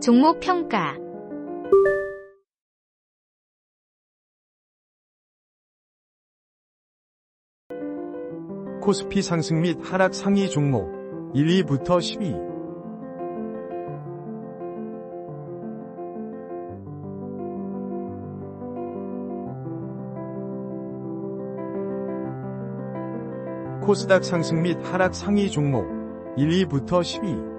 종목 평가. 코스피 상승 및 하락 상위 종목 1, 2부터 12 코스닥 상승 및 하락 상위 종목 1, 2부터 12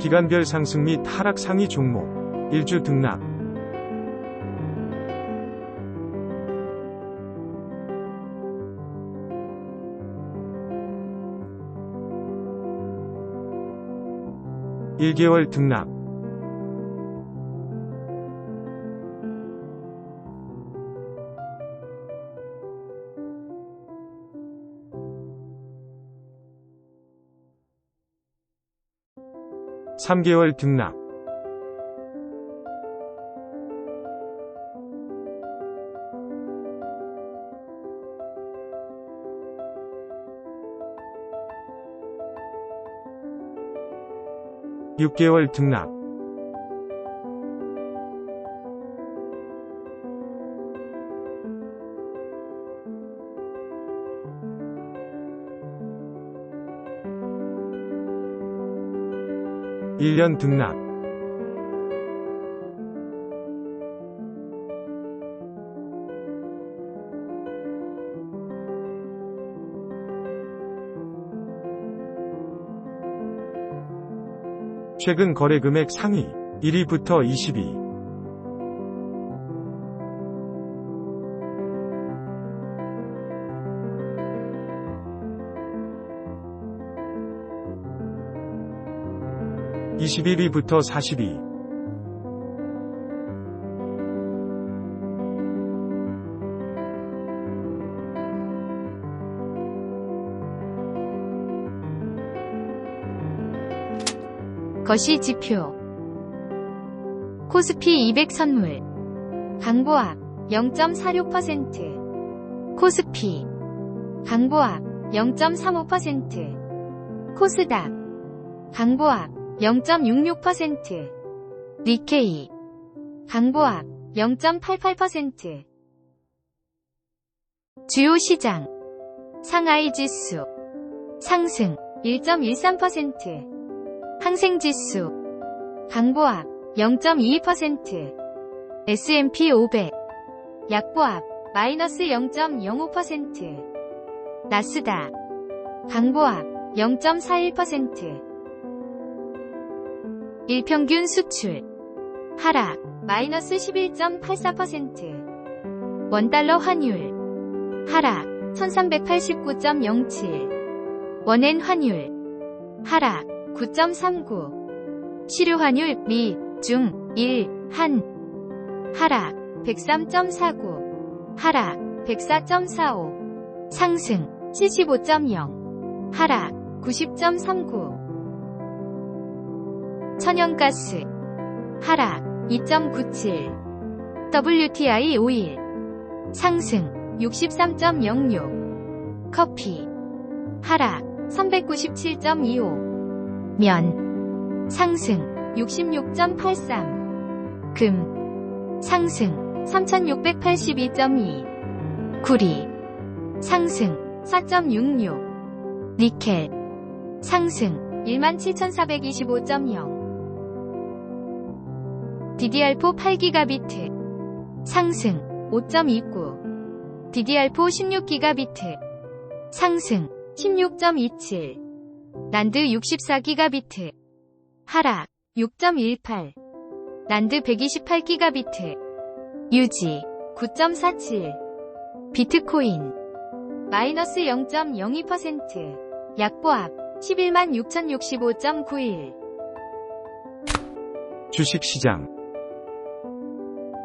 기간별 상승 및 하락 상위 종목 1주 등락. 일개월 등락 삼개월 등락. 6개월 등락 일년 등락. 최근 거래 금액 상위 1위부터 22 21위부터 42 거시 지표. 코스피 200 선물. 강보합 0.46% 코스피 강보합 0.35% 코스닥 강보합 0.66% 니케이 강보합 0.88% 주요 시장 상하이 지수 상승 1.13% 항생 지수 강보합 0.22% S&P 500 약보합 마이너스 0.05% 나스닥 강보합 0.41% 일평균 수출. 하락 마이너스 11.84% 원달러 환율. 하락 1389.07 원엔 환율. 하락 9.39 시료 환율 미, 중, 일, 한. 하락 103.49 하락 104.45 상승 75.0 하락 90.39 천연가스 하락 2.97 WTI 오일 상승 63.06 커피 하락 397.25 면 상승 66.83 금 상승 3682.2 구리 상승 4.66 니켈 상승 17,425.0 DDR4 8기가비트. 상승 5.29 DDR4 16기가비트. 상승 16.27 난드 64기가비트. 하락 6.18 란드 128기가비트. 유지 9.47 비트코인 마이너스 0.02% 약보합 11만 6065.91 주식시장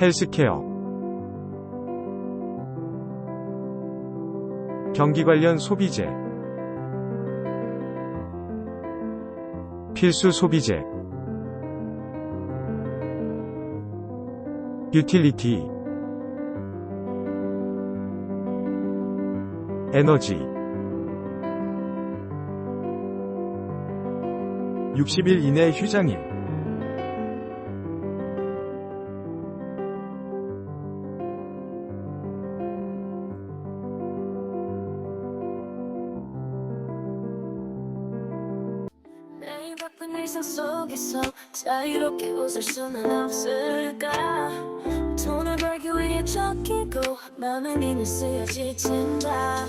헬스케어. 경기 관련 소비재. 필수 소비재. 유틸리티. 에너지. 60일 이내 휴장일 일상 속에서 자유롭게 웃을 수는 없을까? 돈을 벌기 위해 쫓기고 마음은 이는 쓰여질 텐다